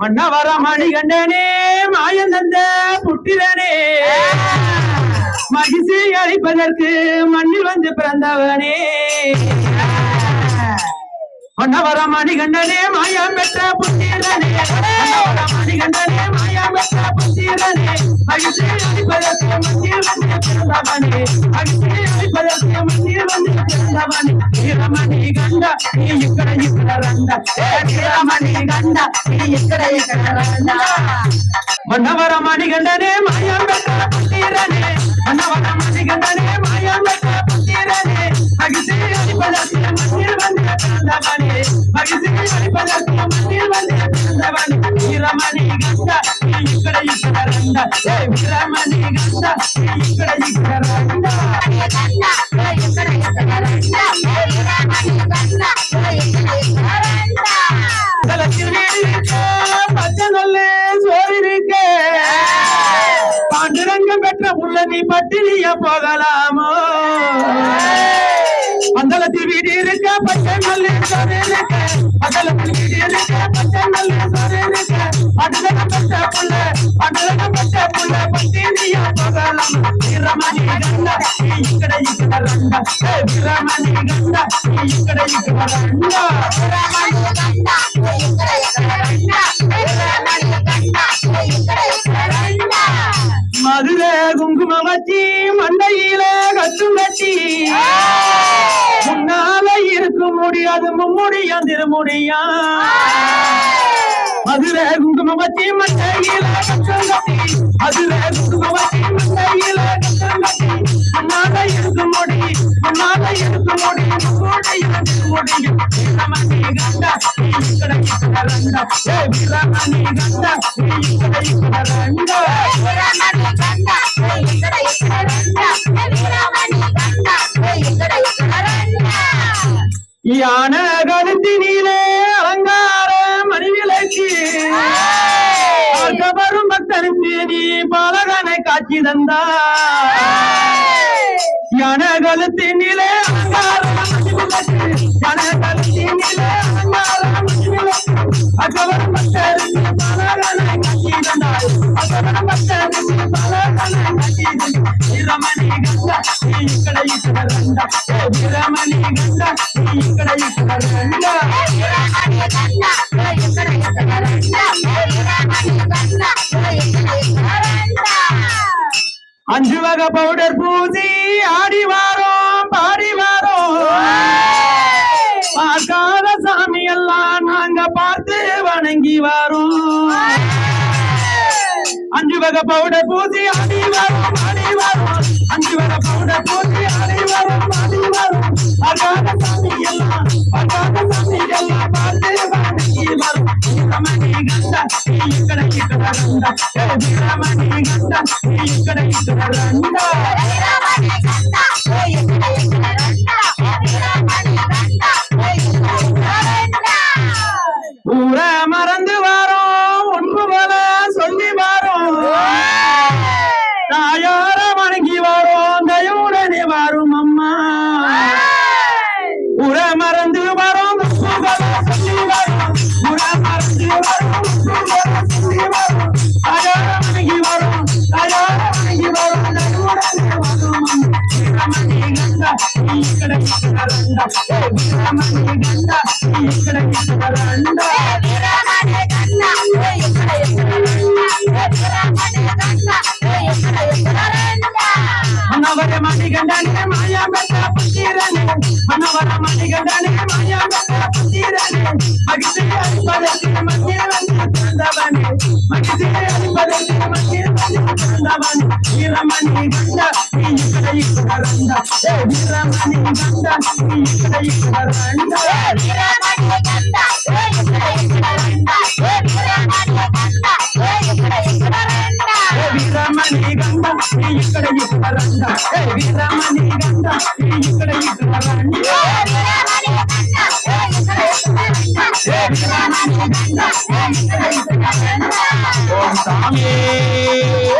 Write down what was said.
மன்னவர மணிகண்டனே மாயந்தந்த புட்டிரனே மகிழ்ச்சி அளிப்பதற்கு மண்ணில் வந்து பிறந்தவனே. பொன்னவர மணிகண்டனே மாயா பெற்ற புத்தீரனே. மணிகண்டனே மாயா பெற்ற புத்தீரனே. அகிசே அடிப்பதற்கு மண்ணில் வந்து பிறந்தவனே. அகிசே அடிப்பதற்கு மண்ணில் வந்து பிறந்தவனே. வீரமணி கண்ட நீ இக்கட இக்கட ரந்த வீரமணி கண்ட நீ இக்கட இக்கட ரந்த பொன்னவர மணிகண்டனே மாயா பெற்ற புத்தீரனே. பொன்னவர மணிகண்டனே பிறந்தவனே மகிழ்ச்சியை வைப்பதற்கு மண்ணில் வந்து பிறந்தவன் வீரமணி கந்த நீ இக்கட இக்கடந்த ஏ வீரமணி பெற்ற புள்ள நீ பட்டினிய போகலாமோ? பத்தி வீடு இருக்க பச்சை நல்ல சொரேனுக்க பக்கல வீடு இருக்க பச்சை நல்ல சொரேனுக்க பட்டல பச்ச புள்ள பட்டல பச்ச புள்ள பத்தி நீயா பகலம் பிரமணி கண்ட நீ இக்கட இக்கட ரண்ட பிரமணி கண்ட முடியாது மும்முடியா திருமுடியா மதுரை குங்குமம் வச்சி மண்டையில மதுரை குங்குமம் வச்சி மண்டையில அண்ணாத இருக்கு முடி அண்ணாத இருக்கு முடி முடியும். வீரமணி கண்டா நீ இக்கட யான கழுத்தினிலே அலங்கார மணிவிலக்கு வரும் பக்தனுக்கு நீ பாலகனை காட்சி தந்தா யான கழுத்தினிலே அலங்கார அகவரம் பக்தருக்கு ఇక్కడ ఇక్కడ ఇక్కడ అంజువగ పౌడర్ పూసి ఆడివారో வர பவுடர் பூசி அடி வரும் அஞ்சு வர பவுடர் பூசி அடி வரும் அடி சாமி எல்லாம் பட்டாத சாமி எல்லாம் பாட்டு பாடுகி வரும் வீரமணி கண்ட நீ இக்கட இக்கட ரண்ட మనవర మణిగండనే మాయా మెత్త పుట్టిరనే మనవర మణిగండనే మాయా మెత్త పుట్టిరనే మగిసి అల్పదకి మందిరవన్న తందవనే మగిసి అల్పదకి వీరమణి గండ ఇక్కడ ఇక్కడ రండ ఏ సామే